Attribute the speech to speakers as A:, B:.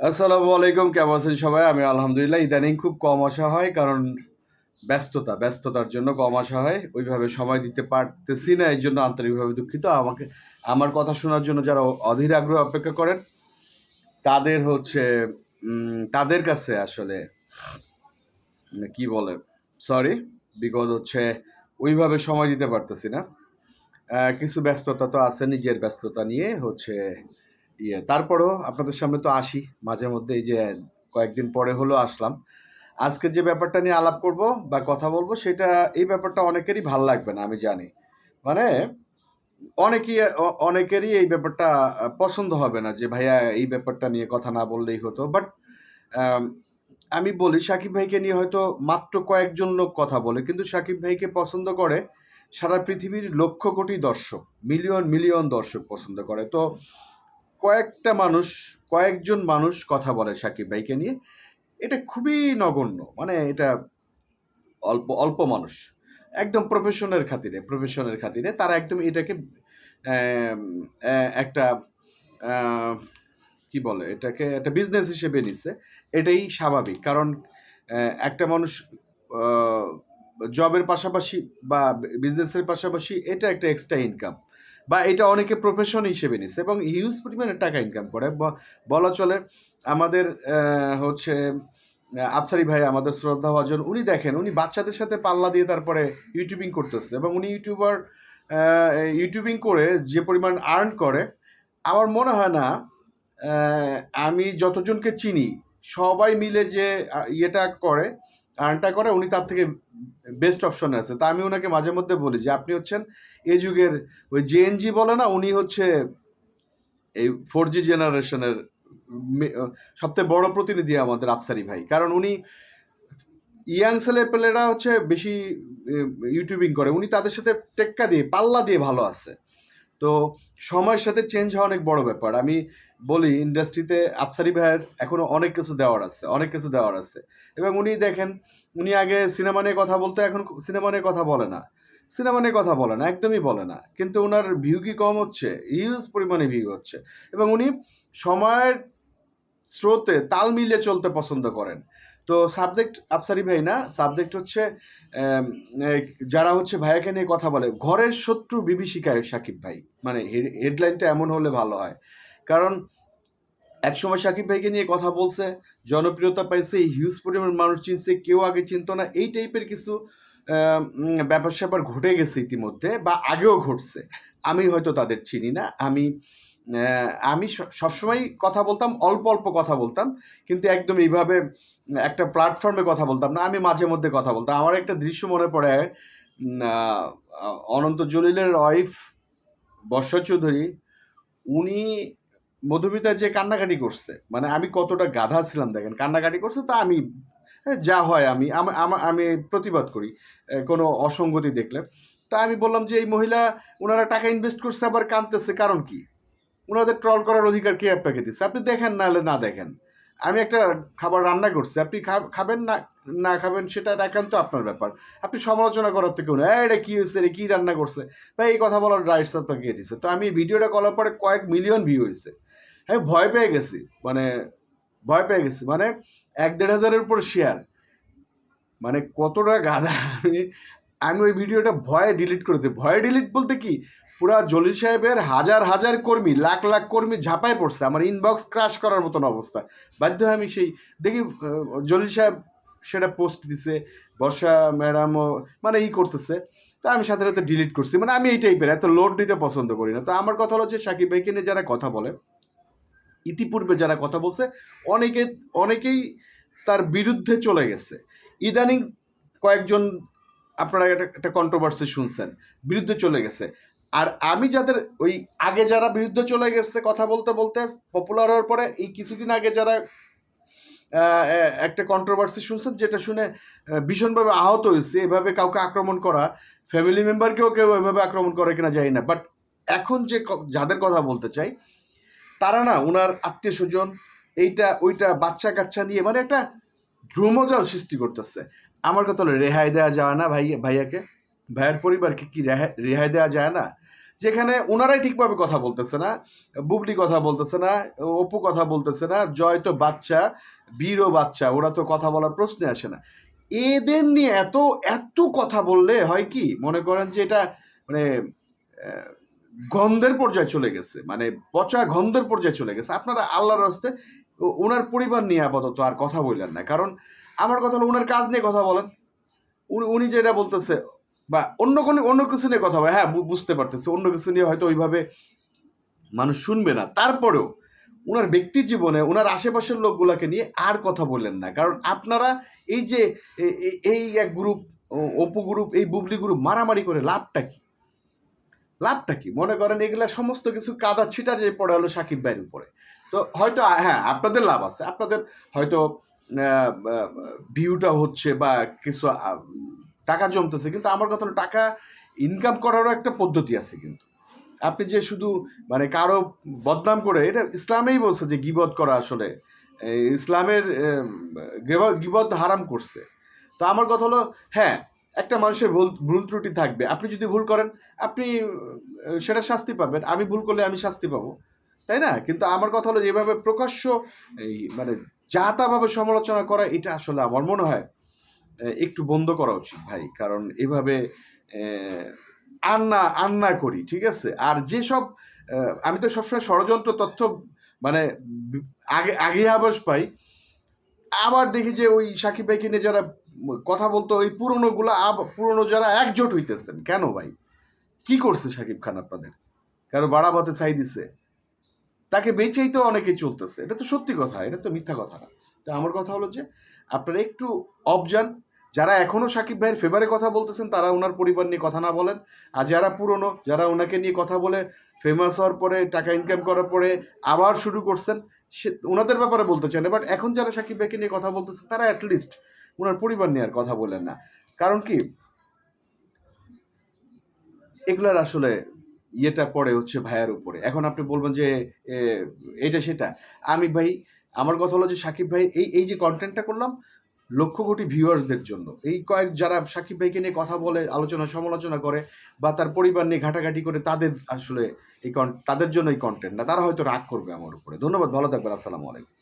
A: আসসালামু আলাইকুম কেমন আছেন সবাই? আমি আলহামদুলিল্লাহ ইদানিং খুব কম আসা হয় কারণ ব্যস্ততা ব্যস্ততার জন্য কম আসা হয়। ওইভাবে সময় দিতে পারতেছি না এই জন্য আন্তরিকভাবে দুঃখিত। আমাকে আমার কথা শোনার জন্য যারা অধীর আগ্রহ অপেক্ষা করেন তাদের হচ্ছে তাদের কাছে আসলে উম, কি বলে সরি বিকজ হচ্ছে ওইভাবে সময় দিতে পারতেছি না। কিছু ব্যস্ততা তো আছে নিজের ব্যস্ততা নিয়ে হচ্ছে ইয়ে তারপরেও আপনাদের সামনে তো আসি মাঝে মধ্যে, এই যে কয়েকদিন পরে হলো আসলাম। আজকে যে ব্যাপারটা নিয়ে আলাপ করব বা কথা বলব, সেটা, এই ব্যাপারটা অনেকেরই ভালো লাগবে না, আমি জানি। মানে অনেকেই অনেকেরই এই ব্যাপারটা পছন্দ হবে না যে, ভাইয়া, এই ব্যাপারটা নিয়ে কথা না বললেই হতো। বাট আমি বলি, সাকিব ভাইকে নিয়ে হয়তো মাত্র কয়েকজন লোক কথা বলে, কিন্তু সাকিব ভাইকে পছন্দ করে সারা পৃথিবীর লক্ষ কোটি দর্শক, মিলিয়ন মিলিয়ন দর্শক পছন্দ করে। তো কয়েকটা মানুষ, কয়েকজন মানুষ কথা বলে সাকিব ভাইকে নিয়ে। এটা খুবই নগণ্য মানে এটা অল্প অল্প মানুষ। একদম প্রফেশনের খাতিরে প্রফেশনের খাতিরে তারা একদম এটাকে একটা কি বলে, এটাকে একটা বিজনেস হিসেবে নিচ্ছে এটাই স্বাভাবিক, কারণ একটা মানুষ জবের পাশাপাশি বা বিজনেসের পাশাপাশি এটা একটা এক্সট্রা ইনকাম বা এটা অনেকে প্রফেশন হিসেবে নিচ্ছে এবং হিউজ পরিমাণে টাকা ইনকাম করে। বলা চলে, আমাদের হচ্ছে আফসারি ভাই আমাদের শ্রদ্ধা ভাজন, উনি দেখেন, উনি বাচ্চাদের সাথে পাল্লা দিয়ে তারপরে ইউটিউবিং করতেছে এবং উনি ইউটিউবার ইউটিউবিং করে যে পরিমাণ আর্ন করে, আমার মনে হয় না আমি যতজনকে চিনি, সবাই মিলে যে ইয়েটা করে আর্নটা করে উনি তার থেকে বেস্ট অপশনে আছে। তা আমি ওনাকে মাঝে মধ্যে বলি যে, আপনি হচ্ছেন এই যুগের ওই জেএনজি বলে না, উনি হচ্ছে এই ফোর জি জেনারেশনের সবথেকে বড় প্রতিনিধি আমাদের আফসারি ভাই। কারণ উনি ইয়াং ছেলে পেলেরা হচ্ছে বেশি ইউটিউবিং করে। উনি তাদের সাথে টেক্কা দিয়ে, পাল্লা দিয়ে ভালো আছে। তো সময়ের সাথে চেঞ্জ হওয়া অনেক বড় ব্যাপার। আমি বলি ইন্ডাস্ট্রিতে আফসারি ভাইয়ের এখনও অনেক কিছু দেওয়ার আছে, অনেক কিছু দেওয়ার আছে। এবং উনি দেখেন, উনি আগে সিনেমা নিয়ে কথা বলতো, এখন সিনেমা নিয়ে কথা বলে না। সিনেমা নিয়ে কথা বলে না, একদমই বলে না। কিন্তু ওনার ভিউ কি কম হচ্ছে? হিউজ পরিমাণে ভিউ হচ্ছে। এবং উনি সময়ের স্রোতে তাল মিলিয়ে চলতে পছন্দ করেন। তো সাবজেক্ট আফসারি ভাই না সাবজেক্ট হচ্ছে যারা হচ্ছে ভাইয়াকে নিয়ে কথা বলে, ঘরের শত্রু বিভীষিকায় সাকিব ভাই মানে হেডলাইনটা এমন হলে ভালো হয়। কারণ, একসময় সাকিব ভাইকে নিয়ে কথা বলছে, জনপ্রিয়তা পাইছে হিউজ পরিমাণ মানুষ চিনছে, কেউ আগে চিনতো না, এই টাইপের কিছু ব্যাপার স্যাপার ঘটে গেছে ইতিমধ্যে বা আগেও ঘটছে। আমি হয়তো তাদের চিনি না, আমি আমি সবসময় কথা বলতাম অল্প অল্প কথা বলতাম কিন্তু একদম এইভাবে একটা প্ল্যাটফর্মে কথা বলতাম না আমি মাঝে মধ্যে কথা বলতাম। আমার একটা দৃশ্য মনে পড়ে অনন্ত জলিলের ওয়াইফ বর্ষ চৌধুরী উনি মধুমিতা যে কান্নাকাটি করছে মানে আমি কতটা গাধা ছিলাম দেখেন কান্নাকাটি করছে তা আমি হ্যাঁ, যা হয় আমা- আমি প্রতিবাদ করি কোনো অসঙ্গতি দেখলে। তা আমি বললাম যে এই মহিলা ওনারা টাকা ইনভেস্ট করছে আবার কাঁদতেছে কারণ কি? ওনাদের ট্রল করার অধিকার কে আপনাকে দিচ্ছে আপনি দেখেন না হলে না দেখেন। আমি একটা খাবার রান্না করছি, আপনি খাবেন না না খাবেন সেটা একান্ত আপনার ব্যাপার। আপনি সমালোচনা করার থেকে কোনো এটা কী হয়েছে রে? কী রান্না করছে? ভাই, এই কথা বলার রাইটস আপনাকে দিচ্ছে তো আমি ভিডিওটা করার পরে কয়েক মিলিয়ন ভিউ হয়েছে আমি ভয় পেয়ে গেছি মানে ভয় পেয়ে গেছি। মানে এক দেড় হাজারের উপর শেয়ার মানে কতটা গাধা আমি আমি ওই ভিডিওটা ভয়ে ডিলিট করেছি। ভয়ে ডিলিট বলতে কি? পুরা জলিল সাহেবের হাজার হাজার কর্মী, লাখ লাখ কর্মী ঝাঁপায় পড়ছে। আমার ইনবক্স ক্রাশ করার মতন অবস্থা। বাধ্য আমি সেই দেখি জলিল সাহেব সেটা পোস্ট দিছে, বর্ষা ম্যাডামও মানে ই করতেছে। তা আমি সাথে সাথে ডিলিট করছি। মানে আমি এই টাইপের এত লোড নিতে পছন্দ করি না। তো আমার কথা হলো যে সাকিব ভাইকে নিয়ে যারা কথা বলে, ইতিপূর্বে যারা কথা বলছে, অনেকে অনেকেই তার বিরুদ্ধে চলে গেছে। ইদানিং কয়েকজন আপনারা একটা একটা কন্ট্রোভার্সি শুনছেন। বিরুদ্ধে চলে গেছে। আর আমি যাদের ওই আগে যারা বিরুদ্ধে চলে গেছে কথা বলতে বলতে পপুলার হওয়ার পরে এই কিছুদিন আগে যারা একটা কন্ট্রোভার্সি শুনছেন যেটা শুনে ভীষণভাবে আহত হয়েছে, এভাবে কাউকে আক্রমণ করা ফ্যামিলি মেম্বারকেও কেউ এভাবে আক্রমণ করে কিনা যায় না বাট এখন যে যাদের কথা বলতে চাই, তারা না ওনার আত্মীয় স্বজন, এইটা, ওইটা বাচ্চা কাচ্চা নিয়ে মানে একটা ধ্রুমজাল সৃষ্টি করতেছে। আমার কথা হলো রেহাই দেওয়া যায় না ভাই, ভাইয়াকে, ভাইয়ের পরিবারকে কি রেহাই রেহাই দেওয়া যায় না? যেখানে ওনারাই ঠিকভাবে কথা বলতেছে না, বুবলি কথা বলতেছে না, অপু কথা বলতেছে না, জয় তো বাচ্চা, বীরও বাচ্চা, ওরা তো কথা বলার প্রশ্নে আসে না। এদের নিয়ে এত এত কথা বললে হয় কি, মনে করেন যে এটা মানে গন্ধের পর্যায়ে চলে গেছে মানে পচা গন্ধের পর্যায়ে চলে গেছে। আপনারা আল্লাহর হস্তে ওনার পরিবার নিয়ে আপাতত আর কথা বললেন না। কারণ আমার কথা হলো, ওনার কাজ নিয়ে কথা বলেন। উনি উনি যেটা বলতেছে বা অন্য কোনো, অন্য কিছু নিয়ে কথা হ্যাঁ বু- বুঝতে পারতেছে। অন্য কিছু নিয়ে হয়তো ওইভাবে মানুষ শুনবে না। তারপরেও ওনার ব্যক্তি জীবনে ওনার আশেপাশের লোকগুলোকে নিয়ে আর কথা বললেন না। কারণ আপনারা এই যে এই এক গ্রুপ অপু গ্রুপ এই বুবলি গ্রুপ মারামারি করে লাভটা কি? লাভটা কি? মনে করেন এগুলা সমস্ত কিছু কাদা ছিটা যে পড়ে হলো সাকিব ভাইয়ের উপরে। তো হয়তো হ্যাঁ আপনাদের লাভ আছে। আপনাদের হয়তো ভিউটা হচ্ছে বা কিছু টাকা জমতেছে কিন্তু আমার কথা টাকা ইনকাম করারও একটা পদ্ধতি আছে কিন্তু। আপনি যে শুধু মানে কারও বদনাম করে এটা ইসলামেই বলছে যে গিবত করা আসলে ইসলামের এম, গিব- হারাম করছে। তো আমার কথা হলো হ্যাঁ একটা মানুষের ভুল ভুল ত্রুটি থাকবে। আপনি যদি ভুল করেন আপনি সেটা শাস্তি পাবেন। আমি ভুল করলে আমি শাস্তি পাবো। তাই না? কিন্তু আমার কথা হলো যেভাবে প্রকাশ্য এই মানে যা তাভাবে সমালোচনা করা এটা আসলে আমার মনে হয় একটু বন্ধ করা উচিত ভাই। কারণ এভাবে আন্না আন্না করি, ঠিক আছে? আর যেসব আমি তো সবসময় ষড়যন্ত্র তথ্য মানে আগে আগে আবাস পাই। আবার দেখি যে ওই সাকিব ভাইকে নিয়ে যারা কথা বলতো, ওই পুরনোগুলো পুরনো যারা একজোট হইতেছেন। কেন ভাই? কি করছে সাকিব খান আপনাদের? কারও বাড়াবাতে চাই দিছে? তাকে বেঁচেই তো অনেকে চলতেছে। এটা তো সত্যি কথা, এটা তো মিথ্যা কথা না। তো আমার কথা হলো যে, আপনারা একটু অবজান যারা এখনও সাকিব ভাইয়ের ফেভারে কথা বলতেছেন, তারা ওনার পরিবার নিয়ে কথা না বলেন। আর যারা পুরনো, যারা ওনাকে নিয়ে কথা বলে ফেমাস হওয়ার পরে, টাকা ইনকাম করার পরে আবার শুরু করছেন, সে ওনাদের ব্যাপারে বলতে চান বাট এখন যারা সাকিব ভাইকে নিয়ে কথা বলতেছে, তারা অ্যাটলিস্ট ওনার পরিবার নিয়ে আর কথা বলেন না। কারণ কি? এগুলার আসলে ইয়েটা পড়ে হচ্ছে ভাইয়ার উপরে। এখন আপনি বলবেন যে এটা সেটা। আমি ভাই, আমার কথা হলো যে সাকিব ভাই, এই এই যে কন্টেন্টটা করলাম লক্ষ কোটি ভিউয়ার্সদের জন্য। এই কয়েক যারা সাকিব ভাইকে নিয়ে কথা বলে, আলোচনা সমালোচনা করে বা তার পরিবার নিয়ে ঘাটাঘাটি করে তাদের আসলে এই তাদের জন্য এই কন্টেন্ট না, তারা হয়তো রাগ করবে আমার উপরে। ধন্যবাদ, ভালো থাকবেন, আসসালামু আলাইকুম।